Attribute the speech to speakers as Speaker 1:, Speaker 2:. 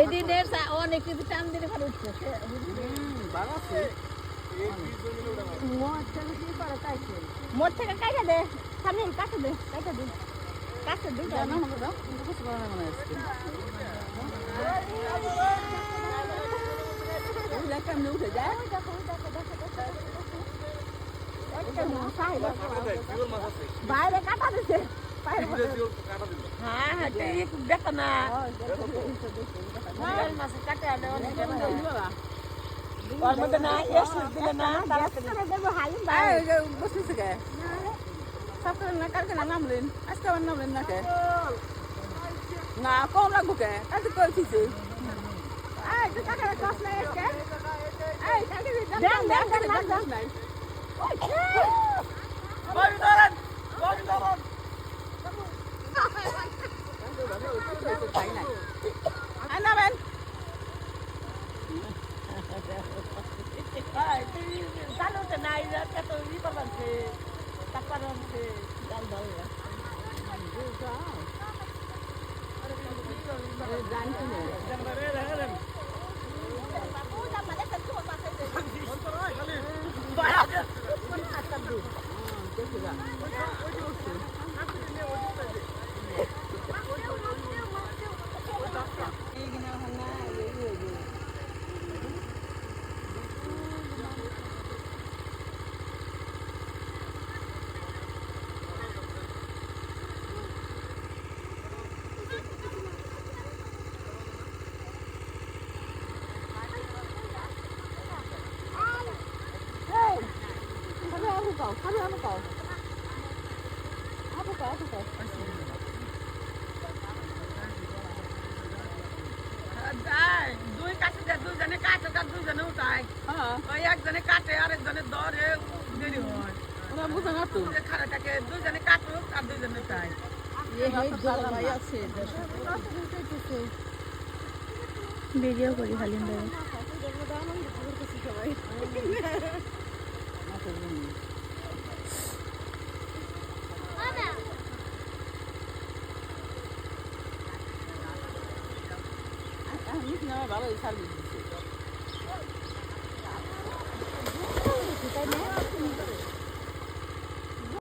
Speaker 1: এই দিনের অনেক কিছু টান দিলে পরে উঠছে মোট থেকে কাইটা দে সামনে কাটে দে কাটে দে কাটে দে বাইরে কাটা দিছে হ্যাঁ হ্যাঁ না
Speaker 2: কম লাগবো কে কাজ করছিস
Speaker 1: এই তুই কাকে কষ্ট নাই এই কাকে দেন দেন দেন দেন দেন
Speaker 2: আনাবেন
Speaker 1: আইজার কত বিপদ আছে তারপর আছে জাল ধরে জানতে
Speaker 2: দুই কাছে যে দুইজনে কাটে তার দুইজনে উঠায় ওই একজনে কাটে আরেকজনে ধরে দেরি হয়। ওরা বুঝে না তো। খারাটাকে দুইজনে কাটুক আর দুইজনে উঠায়
Speaker 3: ভিডিও করি হালিম ভাই
Speaker 2: ভালো সার্ভিস দিচ্ছে।